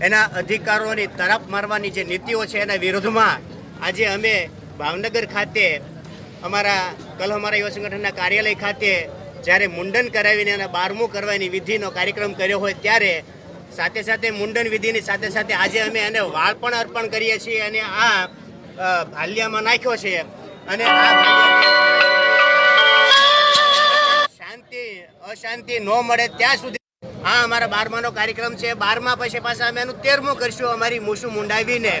એના અધિકારોની તરફ મારવાની જે નીતિઓ છે એના વિરોધમાં આજે અમે ભાવનગર ખાતે અમારા, કલ અમારા યુવા સંગઠનના કાર્યાલય ખાતે જ્યારે મુંડન કરાવીને અને બારમું કરવાની વિધિનો કાર્યક્રમ કર્યો હોય ત્યારે સાથે સાથે મુંડન વિધિની સાથે સાથે આજે અમે એને વાળ પણ અર્પણ કરીએ છીએ અને આ ભાલ્યામાં નાખ્યો છે. અને આ શાંતિ, અશાંતિ ન મળે ત્યાં સુધી આ અમારા બારમાનો કાર્યક્રમ છે. બારમા પછી પાછા અમે એનું તેરમું કરશું અમારી મૂસું મુંડાવીને.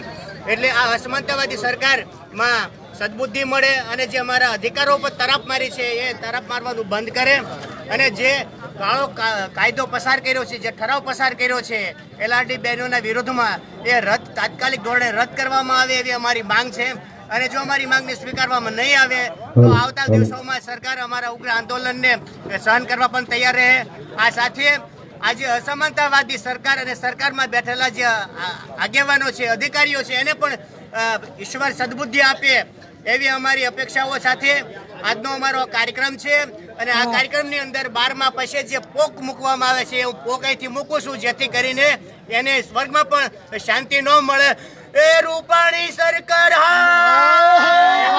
એટલે આ અસમંતવાદી સરકારમાં સદબુદ્ધિ મળે અને જે અમારા અધિકારો પર તરફ મારી છે એ તરફ મારવાનું બંધ કરે. અને જે કાળો કાયદો પસાર કર્યો છે, જે ઠરાવ પસાર કર્યો છે એલઆરડી બહેનોના વિરોધમાં એ રદ, તાત્કાલિક ધોરણે રદ કરવામાં આવે એવી અમારી માંગ છે. અને જો અમારી માંગને સ્વીકારવામાં નહીં આવે, તો આવતા દિવસોમાં સરકાર અમારા ઉગ્ર આંદોલનને સહન કરવા પણ તૈયાર રહે. આ સાથે આજે અસમાનતાવાદી સરકાર અને સરકારમાં બેઠેલા જે આગેવાનો છે અધિકારીઓ છે એને પણ ઈશ્વર સદબુદ્ધિ આપે એવી અમારી અપેક્ષાઓ સાથે આજનો અમારો કાર્યક્રમ છે. અને આ કાર્યક્રમની અંદર બારમા પછી જે પોક મૂકવામાં આવે છે હું પોક અહીંથી મૂકું છું જેથી કરીને એને સ્વર્ગમાં પણ શાંતિ ન મળે. એ રૂપાણી સરકાર તમે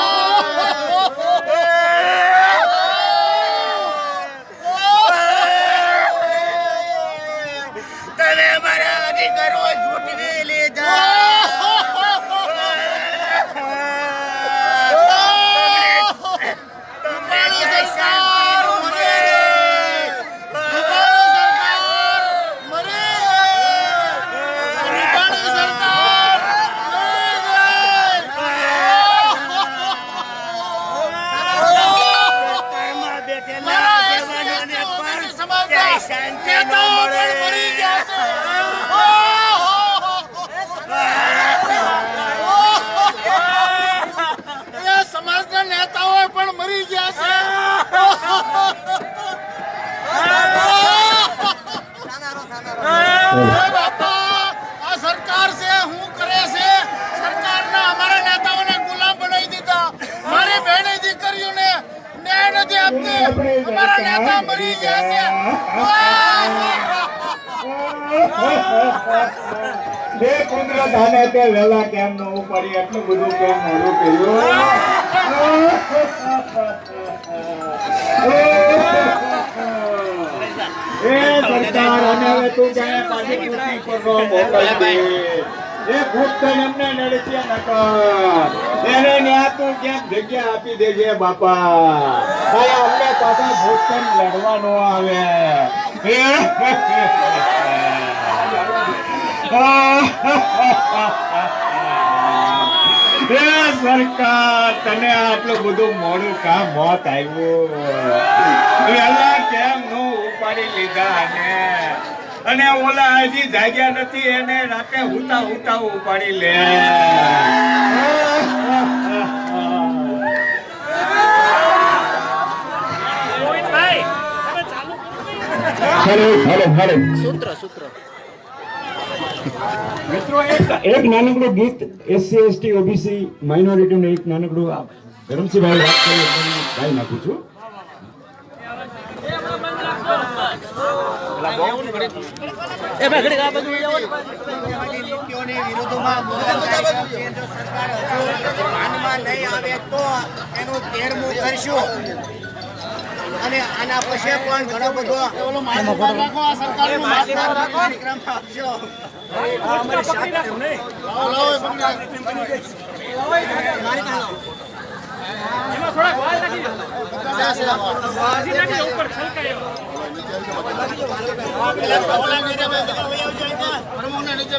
Santiago, આ સરકાર છે શું કરે છે. સરકારના અમારા નેતાઓને ગુલામ બનાવી દીધા. મારી બહેન દીકરીઓને ન્યાય નથી આપતી. અમારા નેતા મરી ગયા બે કુદરત આને તે વેલા કેમ ન ઉપડી એટલું બધું કેમ મોડું કર્યું? એ સરકાર અને હવે તું ક્યાંય પાછી કૃષિ કરવો મોકલ દે. એ ગુપ્ત એમને નડશે નકર. એને ન્યા તું ક્યાંક જગ્યા આપી દેજે બાપા. ભાઈ અમને પાછા ભૂતકન લડવાનો આવે. સરકાર તને આટલું બધું મોડું કામ મોત આવ્યું. કેમ ઉપાડી લીધા ને અને ઓલા હજી જાગ્યા નથી એને રાતે ઉતા ઉતા ઉપાડી લે. સૂત્ર સૂત્ર. મિત્રો એક એક નાનકડું ગીત એસસી એસટી ઓબીસી માઇનોરિટીનું એક નાનકડું ધરમસિંહભાઈ વાત કરી ગાઈ નાખું છું. અસંતોષવાદી નીતિઓની વિરુદ્ધમાં મોટો કાર્યક્રમ છે. જો સરકાર હજુ માનમાં નહીં આવે તો એનું તેરમું કરશું અને આના પછી પણ ઘણો બધો રાખો આ સરકારનું માથું રાખો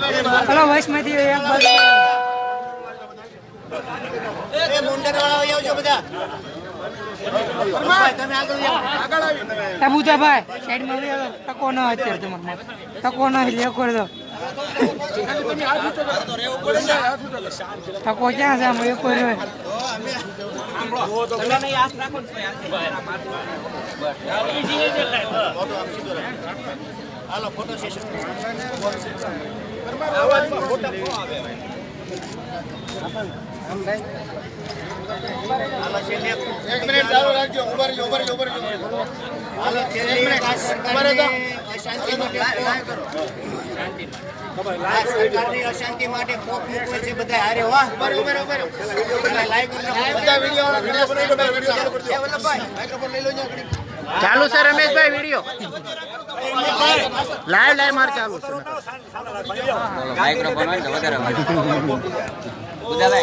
કાર્યક્રમ વૈશ વૈષ્ણવથી એક બાજુ. તકો ન અત્યારે તમારે તકો ન એટલે ક્યાં છે આમ એક રહ્યો હાલો ફોટો સેશન એક મિનિટ ચાલુ રાખજો ઊભા રહેજો ઊભા રહેજો ઊભા રહેજો. હાલો ટેકો આ સરકારની અશાંતિ માટે કોક મૂકવે છે બધા હારે હો. બધા લાઈવ ચાલુ છે રમેશભાઈ વીડિયો. લાઈવ લાઈવ માર ચાલુ છે. માઇક્રોફોન હોય વધારે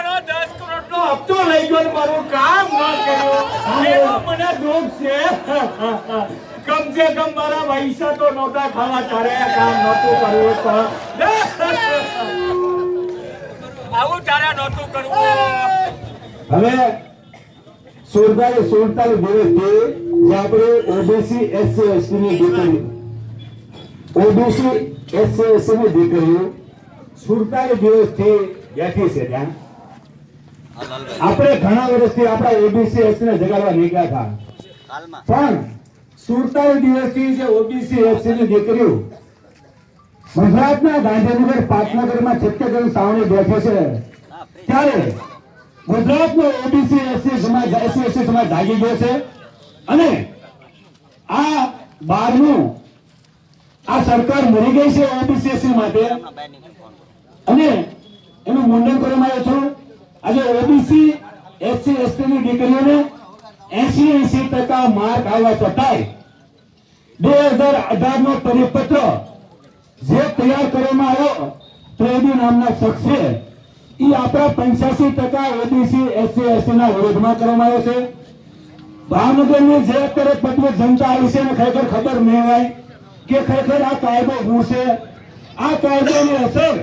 હપ્તો લઈ ગયો મારું કામ ન કર્યું એનો મને દુઃખ છે કમ સે કમ મારા પૈસા તો નહોતા ખાવા તારે કામ નહોતું કરવું આવું તારે નહોતું કરવું. હવે સુડતાલીસ સુડતાલીસ દિવસથી જે આપણે ઓબીસી એસસી એસટી ની દીકરી. ઓબીસી એસસી એસટી ની દીકરીઓ સુડતાલીસ દિવસથી બેઠી છે ત્યાં. આપણે ઘણા વર્ષથી આપણા ઓબીસી એસટી ને જગાડવા નીકળ્યા હતા. પણ સુડતાલીસ દિવસથી જે ઓબીસી એસસી ની દીકરીઓ ગુજરાતના ગાંધીનગર પાટનગરમાં છત્તીસગઢ સાવણી બેઠે છે. ત્યારે ગુજરાતનો ઓબીસી એસસી સમાજ એસસી એસટી સમાજ જાગી ગયો છે. અને આ બારનું આ સરકાર મરી ગઈ છે ઓબીસી એસસી માટે. અને એનું મુંડન કરવામાં આવ્યું છું આજે ઓબીસી એસસી એસટી ની દીકરીઓને એસી એસી ટકા માર્ક આવવા છતાંય બે હજાર અઢાર નો પરિપત્ર જે તૈયાર કરવામાં આવ્યો ત્રેડી નામના શખ્સે એ આપણા પંચ્યાસી ટકા ઓબીસી, એસસી એસટી ના વિરોધમાં કરવામાં આવ્યો છે. ભાવનગરની જે અત્યારે પબ્લિક જનતા આવી છે ખરેખર ખબર હોય કે ખરેખર આ કાયદો હું છે? આ કાયદાની અસર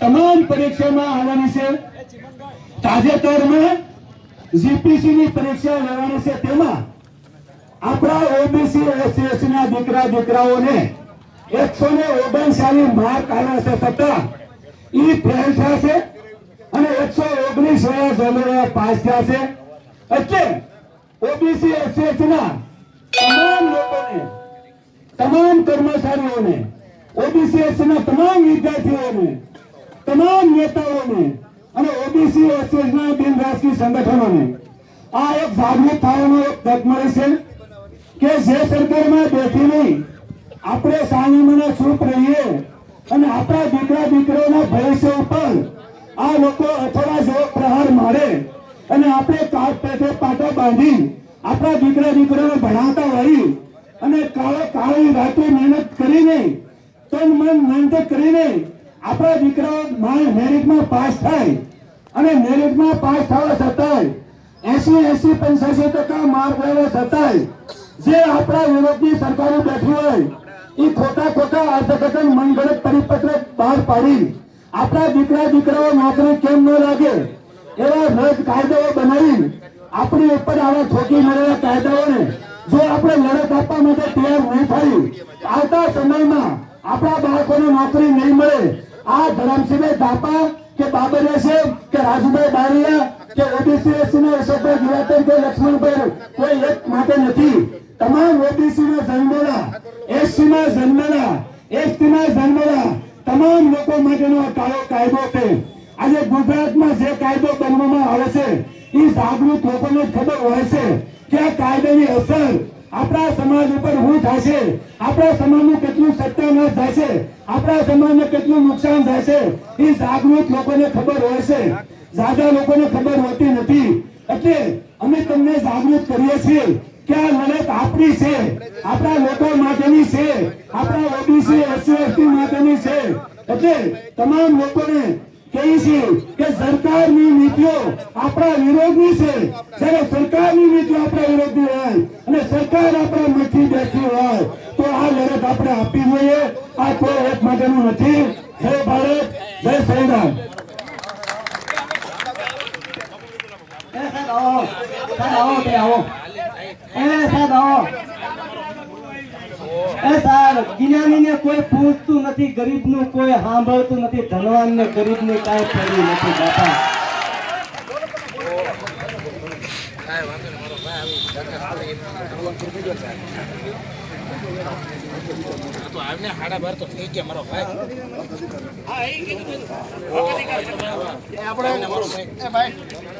તમામ પરીક્ષામાં આવવાની છે. તાજેતરમાં જીપીસી ની પરીક્ષા લેવાની છે. તેમાં આપણા ઓબીસી, એસસી એસટી ના દીકરા, દીકરાઓને એકસો ને ઓગણચાલીસ માર્ક આવ્યા છે. છતાં ઈ ફેલ થયા છે. તમામ કર્મચારીઓને ઓબીસી એસસી ના તમામ વિદ્યાર્થીઓને, તમામ નેતાઓને અને ઓબીસી એસસી ના બિન સંગઠનોને આ એક જાગૃત થવાનો એક તક મળે છે કે જે સરકારમાં બેઠી નહીં, આપણે સામાન્ય ચૂપ રહીએ અને આપણા દીકરા દીકરીઓના ભવિષ્ય ઉપર આ લોકો અથડા જેવો પ્રહાર મારે. અને આપણે કાટ પેટે પાટા બાંધી આપણા દીકરા દીકરાને ભણાવતા હોય અને કાળે કાળી રાતે મહેનત કરીને, તન મન મહેનત કરીને આપણા દીકરાઓ મા- મેરિટમાં પાસ થાય. અને મેરિટમાં પાસ થવા છતાંય એસી એસી, પંચ્યાસી ટકા માર્ક લેવા છતાંય જે આપણા વિરોધની સરકારો બેઠી હોય, એ ખોટા ખોટા અર્થઘટન મનગણત પરિપત્ર બહાર પાડી આપણા દીકરા દીકરાઓ નોકરી કેમ ન લાગે? એવા રદ કાયદાઓ બનાવી આપણી ઉપર આવા ઠોકી મળેલા કાયદાઓને જો આપણે લડત આપવા માટે તૈયાર નહીં થઈ આવતા સમયમાં આપણા બાળકોને નોકરી નહીં મળે. આ ધરમસિંહભાઈ ધાપા કે બાબરિયા છે કે રાજુભાઈ બારિયા કે ઓબીસી એસસી ના અશોકભાઈ દિવાકર કે લક્ષ્મણભાઈ કોઈ એક માટે નથી. તમામ ઓબીસી માં જન્મેલા એસસી માં જન્મેલા એસટી માં જન્મેલા તમામ લોકો માટેનો કાળો કાયદો છે. આજે ગુજરાતમાં જે કાયદો બનવામાં આવે છે એ જાગૃત લોકોને ખબર હોય છે કે આ કાયદાની અસર આપણા સમાજ ઉપર શું થશે આપણા સમાજનું કેટલું સત્યાનાશ થશે આપણા સમાજને કેટલું નુકસાન થશે એ જાગૃત લોકોને ખબર હોય છે. જાજા લોકોને ખબર હોતી નથી. એટલે અમે તમને જાગૃત કરીએ છીએ. કે આ લડત આપણી છે? આપણા લોકો માટેની છે. આપણા ઓબીસી, એસસી, એસટી માટેની છે. એટલે તમામ લોકોને કે સરકારની નીતિઓ આપણા વિરોધની છે. જ્યારે સરકારની નીતિઓ આપણા વિરોધની હોય અને સરકાર આપણા મથી બેઠી હોય, તો આ લડત આપણે આપવી જોઈએ. આ કોઈ એક માટેનું નથી. જય ભારત, જય સંવિધાન આવો આવો. એ સાહેબ આવો. એ સાહેબ જ્ઞાનીને કોઈ પૂછતું નથી ગરીબનું કોઈ સાંભળતું નથી ધનવાનને ગરીબને કાંઈ પડ્યું નથી બાપા. જવાબ યુવાન મિત્રો હરિભાઈ મારી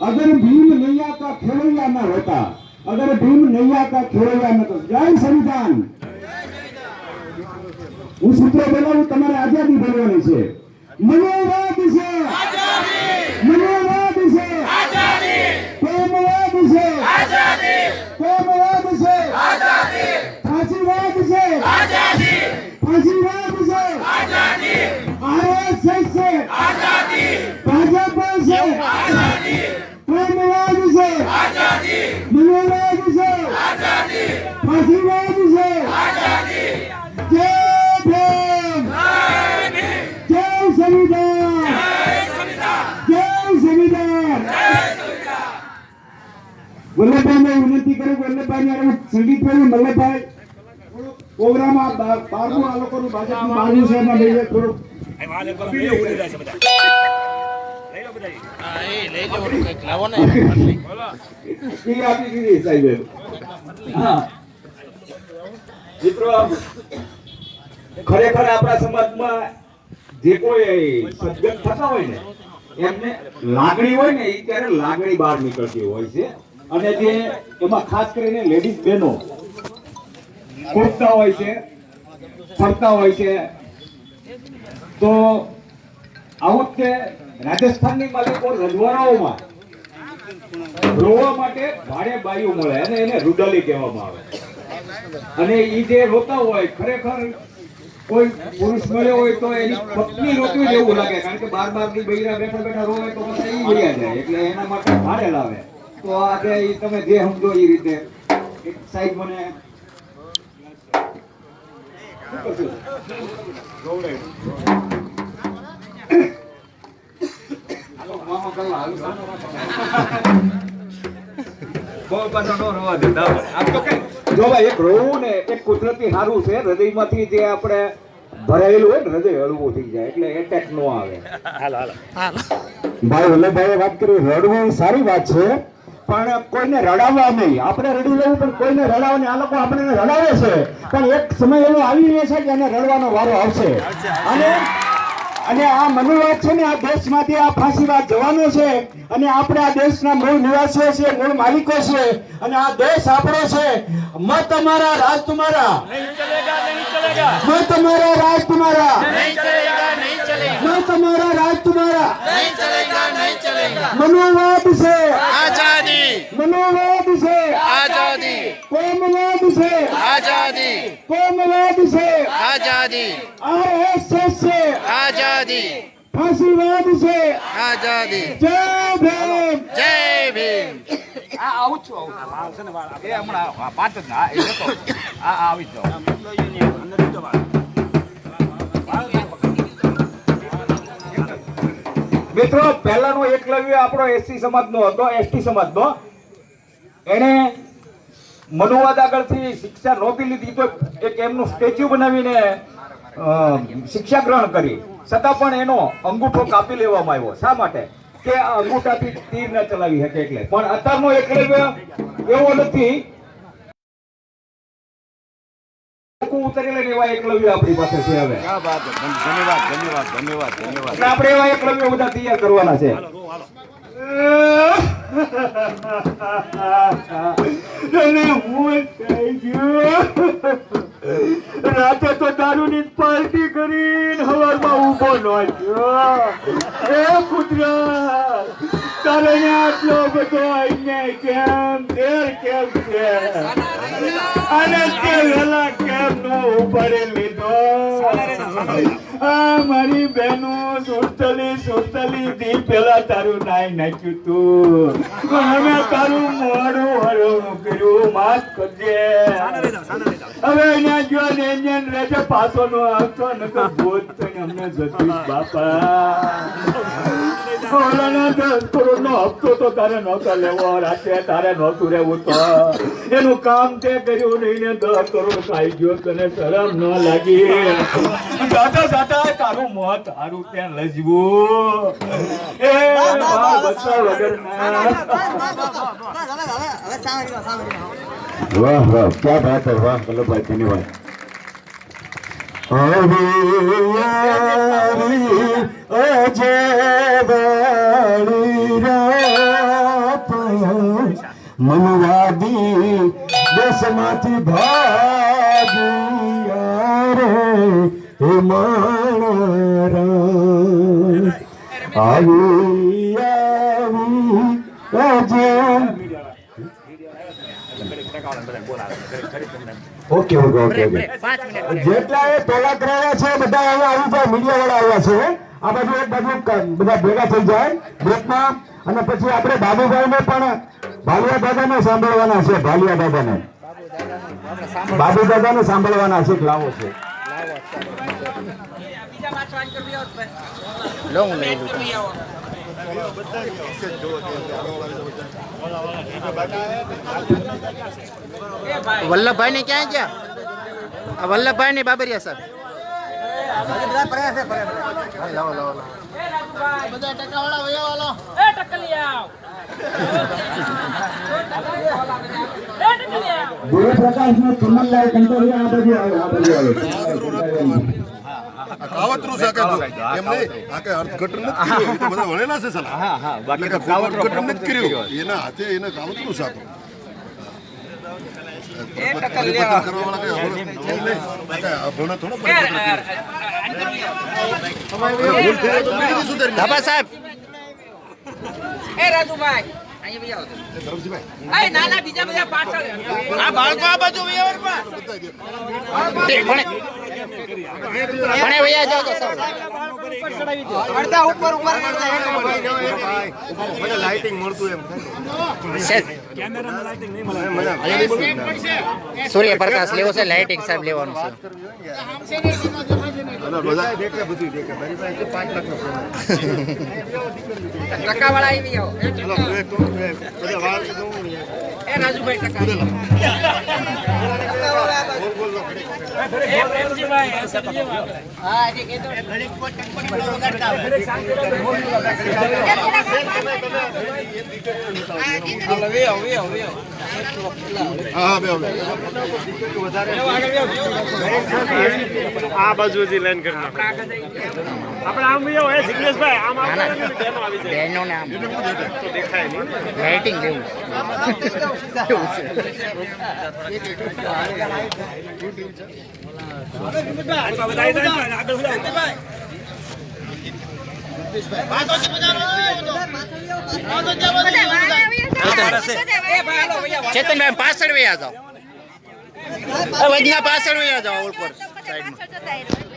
अगर भीम नैया का खेलैया न होता अगर भीम नैया का खेलैया न तो जय संविधान હું સૂત્ર બોલાવું તમારે આઝાદી બોલવાની છે મનોવાદ છે મનોવાદ છે કોમવાદ છે કોમવાદ છે ફાંસીવાદ છે ફાંસીવાદ છે આરએસએસ છે પ્રોગ્રામ આ આ લોકોનું ભાજપનું છે એમાં. લઈ ખરેખર આપણા સમાજમાં જે કોઈ સદગત થતા હોય ને એમને લાગણી હોય ને એ ત્યારે લાગણી બહાર નીકળતી હોય છે? અને જે એમાં ખાસ કરીને લેડીઝ બહેનો કૂદતા હોય છે, ફરતા હોય છે, તો આવું જ તે રાજસ્થાનની માલિકો રજવાડાઓમાં રોવા માટે ભાડે બાયું મળે અને એને રૂડાલી કહેવામાં આવે અને એ જે રોતા હોય, ખરેખર કોઈ પુરુષ મળ્યો હોય તો એની પત્ની રોકવી જેવું લાગે, કારણ કે બાર બારની બૈરા બેઠા બેઠા રોવે તો પછી મળ્યા જાય, એટલે એના માટે ભાડે લાવે. તો આજે તમે જે સમજો એ રીતે. એક સાઈડ મને શું કરશું? હાલો, મામા કરવા, હાલો, બહુ પાછો ન રોવા દેતા આપણે. આમ તો કઈ જો ભાઈ એક રોવું ને એક કુદરતી સારું છે હૃદયમાંથી જે આપણે ભરાયેલું હોય ને હૃદય હળવું થઈ જાય એટલે એટેક નો આવે. ભાઈ વલ્લભભાઈએ વાત કરી રડવું સારી વાત છે. પણ કોઈને રડાવવા નહીં. આપણે રડી લેવું પણ કોઈને રડાવવા નહીં. આ લોકો આપણને રડાવે છે. પણ એક સમય એવો આવી રહ્યો છે કે એને રડવાનો વારો આવશે. અને અને આ મનુવાદ છે ને આ દેશમાંથી આ ફાંસીવાદ જવાનો છે અને આપણે આ દેશના મૂળ નિવાસીઓ છે મૂળ માલિકો છે અને આ દેશ આપણો છે. મત અમારા રાજ તમારા. મત અમારા રાજ તમારા. મત અમારા રાજ તમારા. મનોવાદ છે. મનોવાદ છે. આઝાદી। કોમવાદ છે। આઝાદી। કોમવાદ છે। આઝાદી। આરએસએસ છે। આઝાદી। ફાંસીવાદ છે। આઝાદી। જય ભીમ। જય ભીમ। મિત્રો પહેલાનો એકલવ્ય આપણો એસટી સમાજનો હતો એસટી સમાજનો. એને મનુવાદ આગળથી શિક્ષા નહોતી લીધી તો એક એમનું સ્ટેચ્યુ બનાવીને શિક્ષા ગ્રહણ કરી. છતાં પણ એનો અંગૂઠો કાપી લેવામાં આવ્યો. શા માટે? કે આ અંગૂઠાથી તીર ન ચલાવી શકે એટલે. પણ અત્યારનો એકલવ્ય એવો નથી. આપણે એવા એકલવ્ય બધા તૈયાર કરવાના છે. હું થઈ ગયો. રાતે તો દારૂની પાર્ટી કરીને હવારમાં ઊભો ન થયો. એ કુદરત તારે આટલો બધો આઈને કેમ, તેર કેમ છે? અને તે વેલા કેમ નો ઉપાડી લીધો? આ મારી બહેનો સુડતલી સુડતલી દી પેલા તારું નાઈ નાખ્યું તું. પણ હવે તારું મોડું હરવણું કર્યું માફ કરજે. હવે અહીંયા જો ને અહીંયા રહેજે પાછો નો આવતો નકર ભૂત થઈને અમને જતીશ બાપા. મોત હારું ત્યાં લજવું એ વાહ વાહ ક્યાં વાત વાહ વલ્લભભાઈ ધન્યવાદ મનવાદી દેશમાંથી ભાગ્યા રે હે માણા આવી આવી અજે ઓકે ઓકે ઓકે ઓકે. જેટલા એ પેલા કરાયા છે બધા હવે આવી જાય મીડિયા વાળા આવ્યા છે આ બાજુ એક બાજુ બધા ભેગા થઈ જાય બ્રેકમાં. અને પછી આપણે બાબુભાઈને પણ ભાલિયા દાદાને સાંભળવાના છે ભાલિયા દાદાને બાબુ દાદાને સાંભળવાના છે લાવો છે. લોંગ મેલું વલ્લભભાઈ ને ક્યાં ગયા? વલ્લભભાઈ ને બાબરિયા ટકાવાળા ગુરુપ્રકાશ ને ચમનલાલ કંટોરિયા આ બધી આ બધી કાવતરું છે એમ નહીં. આ કે અર્થઘટન નથી એ તો બધા વળેલા છે સાલા. હા હા બાકી તો અર્થઘટન નથી કર્યું. એના હાથે એને કાવતરું છે કઈ કઈ. ધાબા સાહેબ. એ રાજુભાઈ અહીંયા બી આવો એ ધરમસિંહભાઈ, એ ના ના બીજા બધા પાછળ આ બાળકો આ બાજુ. ભણે ભૈયા જાઓ તો સર. અડધા ઉપર ઉપર. મને લાઇટિંગ મળતું એમ. સૂર્યપ્રકાશ લેવો છે લાઇટિંગ સાહેબ લેવાનું છે. રાજુભાઈ ટકા. આ બાજુથી લાઈન કરી નાખો આપણે આમ બી એ જિગ્નેશભાઈ આમ આવતા બેનો આવી જાય. બહેનોને આમ. તો દેખાય નહીં. લાઇટિંગ જેવું ને આગળ ભાઈ ચેતનભાઈ પાછળ વૈયા જાઓ. વજના પાછળ વૈયા જાઓ ઉપર. સાઈડમાં.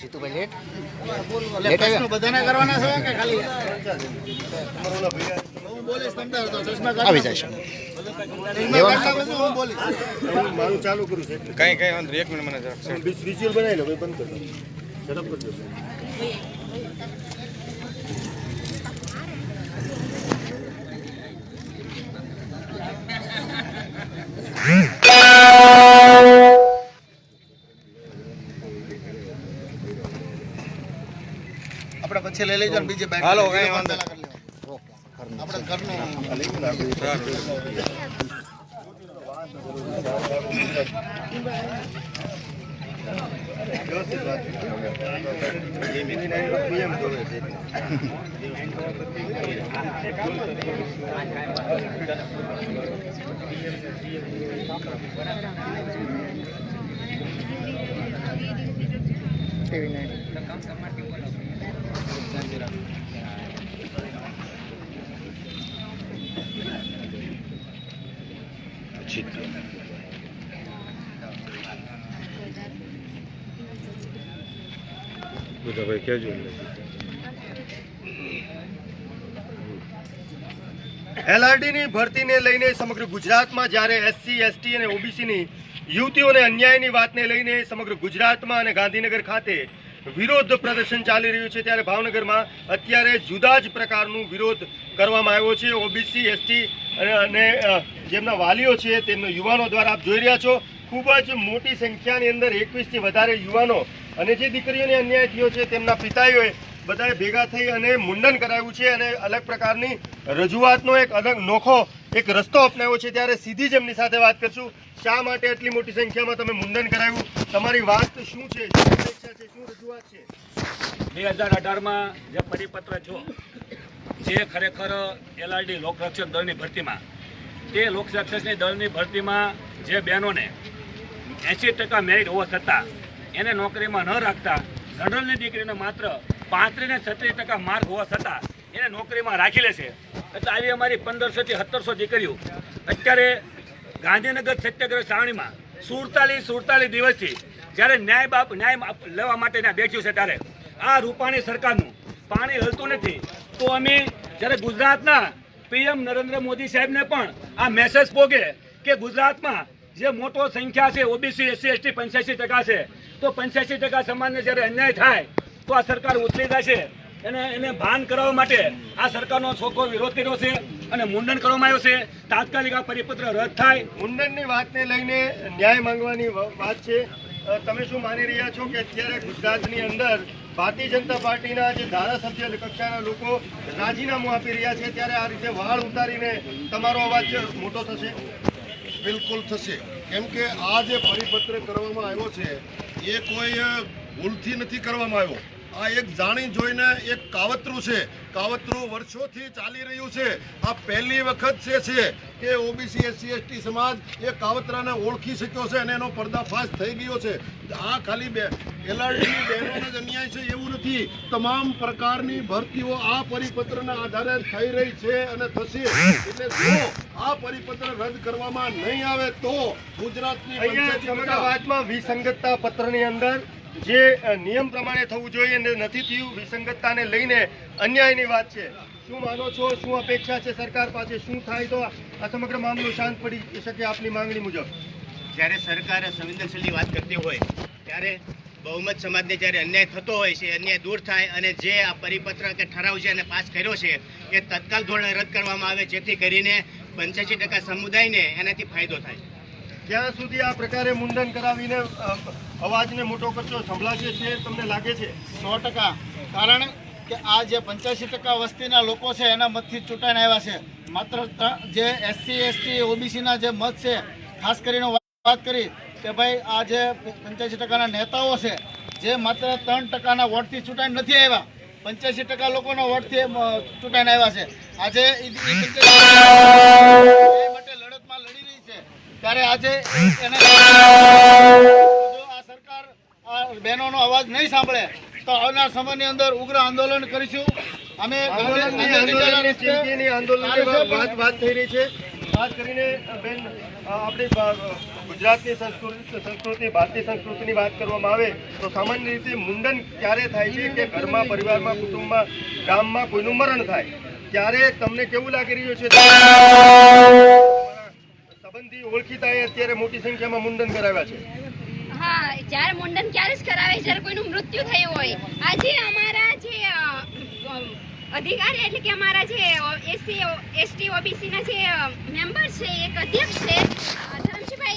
જીતુભાઈ લેટ. લેટ આવ્યા. બધાને કરવાના છે કે ખાલી? આવી જશે હું બોલીશ. હું મારું ચાલુ કરું છે. કઈ કઈ વાંધો એક મિનિટ મને જરાક વિઝ્યુઅલ બનાવી લો ભાઈ બંધ કરી. ઝડપ કરજો આપણે પછી લઈ લેજો ને બીજે બેઠ હાલો, કઈ વાંધો આપણે ઘરનું ભાઈ ક્યાં એલઆરડી એલઆરડીની ભરતીને લઈને સમગ્ર ગુજરાતમાં જ્યારે એસસી, એસટી અને ઓબીસીની યુવતીઓને અન્યાયની વાતને લઈને સમગ્ર ગુજરાતમાં અને ગાંધીનગર ખાતે વિરોધ પ્રદર્શન ચાલી રહ્યું છે ત્યારે ભાવનગરમાં અત્યારે જુદા જ પ્રકારનું વિરોધ કરવામાં આવ્યો છે. ઓબીસી એસટી અને જેમના વાલીઓ છે, તેમના યુવાનો દ્વારા આપ જોઈ રહ્યા છો, ખૂબ જ મોટી સંખ્યાની અંદર એકવીસથી વધારે યુવાનો અને જે દીકરીઓને અન્યાય થયો છે, તેમના પિતાઓએ બધાએ ભેગા થઈ અને મુંડન કરાવ્યું છે અને અલગ પ્રકારની રજૂઆતનો એક અલગ નોખો એક રસ્તો અપનાવ્યો છે. ત્યારે સીધી જ એમની સાથે વાત કરશું. શા માટે આટલી મોટી સંખ્યામાં તમે મુંડન કરાવ્યું? તમારી વાત શું છે? શું અપેક્ષા છે? શું રજૂઆત છે? બે હજાર અઢારમાં જે પરિપત્ર છો, જે ખરેખર એલઆરડી લોકરક્ષક દળની ભરતીમાં, તે લોકરક્ષકની દળની ભરતીમાં જે બહેનોને એંસી ટકા મેરિટ હોવા છતાં એને નોકરીમાં ન રાખતા જનરલની દીકરીને માત્ર પાંત્રીસ ને છત્રીસ ટકા માર્ક હોવા છતાં એને નોકરીમાં રાખી લે છે. એટલે આવી અમારી પંદરસોથી સત્તરસો દીકરીઓ. અત્યારે ગાંધીનગર સત્યાગ્રહ સાવણીમાં સુડતાલીસ સુડતાલીસ દિવસથી જ્યારે ન્યાય બાપ ન્યાય લેવા માટે ત્યાં બેઠ્યું છે ત્યારે આ રૂપાણી સરકારનું પાણી હલતું નથી. તો અમે જ્યારે ગુજરાતના પીએમ નરેન્દ્ર મોદી સાહેબને પણ આ મેસેજ પોગે કે ગુજરાતમાં જે મોટો સંખ્યા છે, ઓબીસી, એસસી, એસટી, પંચ્યાસી ટકા છે, તો પંચ્યાસી ટકા સમાજને જ્યારે અન્યાય થાય તો આ સરકાર ઉછળી જશે. એને એને ભાન કરાવવા માટે આ સરકારનો છોકરો વિરોધ કર્યો છે અને મુંડન કરવામાં આવ્યો છે. તાત્કાલિક આ પરિપત્ર રદ થાય. મુંડનની વાતને લઈને ન્યાય માંગવાની વાત છે. તમે શું માની રહ્યા છો કે અત્યારે ગુજરાતની અંદર ભારતીય જનતા પાર્ટીના જે ધારાસભ્ય કક્ષાના લોકો રાજીનામું આપી રહ્યા છે ત્યારે આ રીતે વાળ ઉતારીને તમારો અવાજ મોટો થશે? બિલકુલ થશે. કેમ કે આ જે પરિપત્ર કરવામાં આવ્યો છે એ કોઈ ભૂલથી નથી કરવામાં આવ્યો. આ એક જાણી જોઈને એક કાવતરું છે. કાવતરું વર્ષોથી ચાલી રહ્યું છે. આ પહેલી વખત છે કે ઓબીસી એસસી એસટી સમાજ એ કાવતરાને ઓળખી શક્યો છે અને એનો પર્દાફાશ થઈ ગયો છે. આ ખાલી બે એલઆરડીની બહેનોને જ અન્યાય છે એવું નથી. તમામ પ્રકારની ભરતીઓ આ પરિપત્રના આધારે થઈ રહી છે અને થશે. એટલે જો આ પરિપત્ર રદ કરવામાં નહીં આવે તો ગુજરાતની વાતમાં વિસંગતતા પત્રની અંદર જે નિયમ પ્રમાણે થવું જોઈએ ને નથી થયું, વિસંગતતાને લઈને અન્યાયની વાત છે. શું માનો છો? શું અપેક્ષા છે સરકાર પાસે? શું થાય તો આ સમગ્ર મામલો શાંત પડી શકે આપની માંગણી મુજબ? જ્યારે સરકાર સંવેદનશીલની વાત કરતી હોય, ત્યારે બહુમત સમાજને જ્યારે અન્યાય થતો હોય છે, અન્યાય દૂર થાય અને જે આ પરિપત્ર કે ઠરાવ છે અને પાસ કર્યો છે, એ તત્કાલ ધોરણે રદ કરવામાં આવે, જેથી કરીને પંચ્યાસી ટકા સમુદાયને એનાથી ફાયદો થાય. જ્યાં સુધી આ પ્રકારે મુંડન કરાવીને અવાજને મોટો કરશો સંભળાશે છે, તમને લાગે છે? સો કારણ કે આ જે પંચ્યાસી ટકા વસ્તીના લોકો છે, એના મતથી ચૂંટાઈને આવ્યા છે. માત્ર જે એસસી, એસટી, ઓબીસીના જે મત છે, ખાસ કરીને વાત કરી કે ભાઈ, આ જે પંચ્યાસી ટકાના નેતાઓ છે, જે માત્ર ત્રણ ટકાના વોટથી ચૂંટાઈને નથી આવ્યા. પંચ્યાસી ટકા લોકોના વોટથી ચૂંટાઈને આવ્યા છે. આજે ત્યારે આજે એને જો આ સરકાર આ બહેનોનો અવાજ નહીં સાંભળે તો આવનાર સમયની અંદર ઉગ્ર આંદોલન કરીશું. અમે વાત- વાત થઈ રહી છે? ખાસ કરીને બેન આપણી ગુજરાતની સંસ્કૃતિ સંસ્કૃતિ ભારતીય સંસ્કૃતિની વાત કરવામાં આવે તો સામાન્ય રીતે મુંડન ક્યારે થાય છે કે ઘરમાં પરિવારમાં કુટુંબમાં ગામમાં કોઈનું મરણ થાય? ત્યારે તમને કેવું લાગી રહ્યું છે? સંબંધી ઓળખીતાએ અત્યારે મોટી સંખ્યામાં મુંડન કરાવ્યા છે. હા જ્યારે મુંડન ક્યારે જ કરાવે જ્યારે કોઈનું મૃત્યુ થયું હોય. આજે અમારા જે અધિકારી એટલે કે અમારા જે એસસી એસટી ઓબીસીના જે મેમ્બર છે એક અધ્યક્ષ છે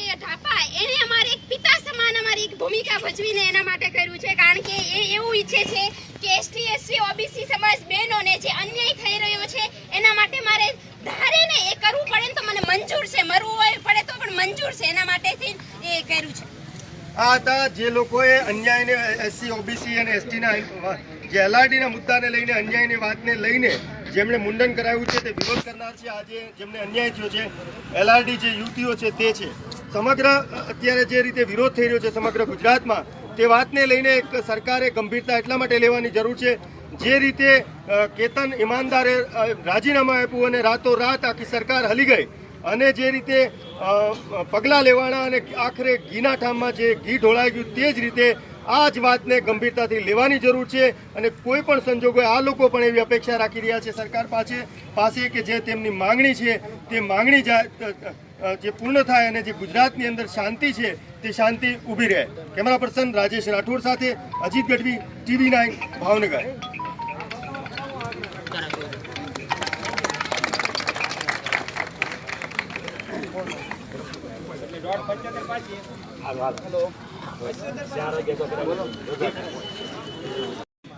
અ, થાપા એને અમારે એક પિતા સમાન અમારી એક ભૂમિકા ભજવીને એના માટે કર્યું છે કારણ કે એ એવું ઈચ્છે છે કે એસટી એસસી ઓબીસી સમાજ બહેનોને જે અન્યાય થઈ રહ્યો છે એના માટે મારે ધારે ને એ કરવું પડે ને તો મને મંજૂર છે, મરવું હોય પડે તો પણ મંજૂર છે. એના માટેથી એ કર્યું છે. આ હતા જે લોકોએ અન્યાયને એસસી, ઓબીસી અને એસટીના જે એલઆરડીના મુદ્દાને લઈને, અન્યાયની વાતને લઈને જેમણે મુંડન કરાવ્યું છે, તે વિરોધ કરનાર છે. આજે જેમને અન્યાય થયો છે, એલઆરડી જે યુવતીઓ છે, તે છે. સમગ્ર અત્યારે જે રીતે વિરોધ થઈ રહ્યો છે સમગ્ર ગુજરાતમાં, તે વાતને લઈને એક સરકારે ગંભીરતા એટલા માટે લેવાની જરૂર છે જે રીતે કેતન ઈમાનદારે રાજીનામા આપ્યું અને રાતોરાત આખી સરકાર હલી ગઈ અને જે રીતે પગલાં લેવાના અને આખરે ઘીના ઠામમાં જે ઘી ઢોળાઈ ગયું તે જ રીતે આ જ વાતને ગંભીરતાથી લેવાની જરૂર છે અને કોઈ પણ સંજોગોએ આ લોકો પણ એવી અપેક્ષા રાખી રહ્યા છે સરકાર પાસે પાસે કે જે તેમની માંગણી છે, તે માંગણી જે પૂર્ણ થાય અને જે ગુજરાતની અંદર શાંતિ છે, તે શાંતિ ઊભી રહે. કેમેરા પર્સન રાજેશ રાઠોડ સાથે અજીત ગઢવી, ટીવી નાઇન, ભાવનગર.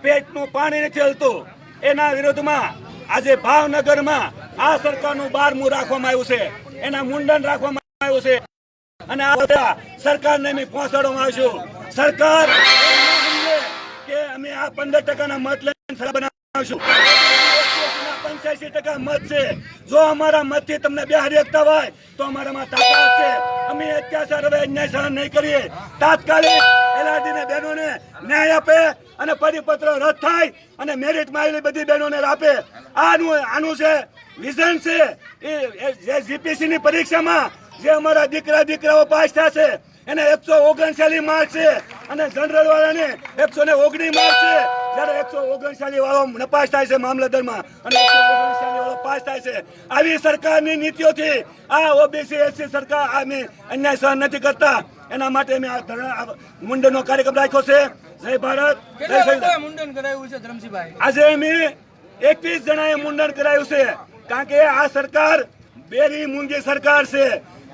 પેટનું પાણી નથી હલતું. એના વિરોધમાં આજે ભાવનગરમાં આ સરકારનું બારમું રાખવામાં આવ્યું છે. એના મુંડન રાખવામાં આવ્યું છે. અને આ બધા સરકારને અમે પહોંચાડવામાં આવ્યું સરકાર કે અમે આ પંદર ટકાના મત લઈને તાત્કાલિક એલઆરડી બહેનોને ન્યાય આપે અને પરિપત્ર રદ થાય અને મેરિટમાં આવેલી બધી બહેનોને આપે. આનું આનું છે વિઝન છે, એ ની પરીક્ષામાં જે અમારા દીકરા દીકરાઓ પાસ થશે એને એકસો ઓગણચાલીસ માર્ક છે. અને જનરલ વાળાને એકસો ને ઓગણીસ માર્ક છે. જ્યારે એકસો ઓગણચાલીસ વાળો નપાસ થાય છે મામલતદારમાં. અને એકસો ઓગણચાલીસ વાળો પાસ થાય છે. આવી સરકારની નીતિઓથી આ ઓબીસી એસસી સરકાર અમે અન્યાય સહન નથી કરતા. એના માટે અમે આ ધરણા મુંડનનો કાર્યક્રમ રાખ્યો છે. જય ભારત મુંડન કરાયું છે ધરમજીભાઈ આજે અમે એકવીસ જણાએ મુંડન કરાયું છે. કારણ કે આ સરકાર બેરી મૂંગી સરકાર છે.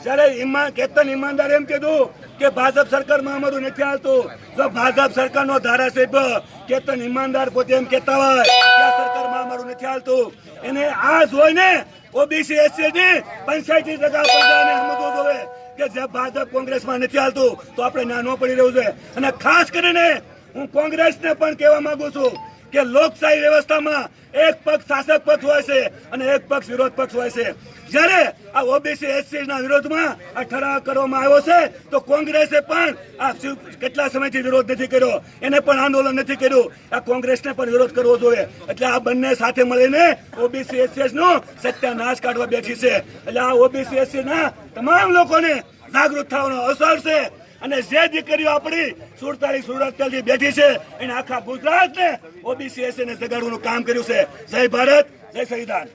જ્યારે કેતન ઈમાનદાર એમ કીધું કે ભાજપ સરકારમાં અમારું નથી હાલતું જો ભાજપ સરકારનો ધારાસભ્ય કેતન ઈમાનદાર પોતે એમ કહેતા હોય કે આ સરકારમાં અમારું નથી હાલતું. એને આ જોઈને ઓબીસી એસસી ની પંચાયતી જગા પ્રજાને સમજવું જોવે કે જે ભાજપ કોંગ્રેસમાં નથી હાલતું, તો આપણે ના પડી રહ્યું છે અને ખાસ કરીને હું કોંગ્રેસને પણ કહેવા માંગુ છું કે લોકશાહી વ્યવસ્થામાં એક પક્ષ શાસક પક્ષ હોય છે અને એક પક્ષ વિરોધ પક્ષ હોય છે. જ્યારે આ ઓબીસી એસસી ના વિરોધમાં આ ઠરાવ કરવામાં આવ્યો છે, તો કોંગ્રેસે પણ આ કેટલા સમયથી વિરોધ નથી કર્યો? એને પણ આંદોલન નથી કર્યું. આ કોંગ્રેસને પણ વિરોધ કરવો જોઈએ. એટલે આ બંને સાથે મળીને ઓબીસી એસસી નો સત્યાનાશ કાઢવા બેઠી છે. એટલે આ ઓબીસી એસસી ના તમામ લોકોને જાગૃત થવાનો અવસર છે. અને જે દીકરીઓ આપણી સુડતાલીસ સુડતાલીસથી બેઠી છે, એને આખા ગુજરાતને ઓબીસી એસસી ને જગાડવાનું કામ કર્યું છે. જય ભારત, જય સંવિધાન.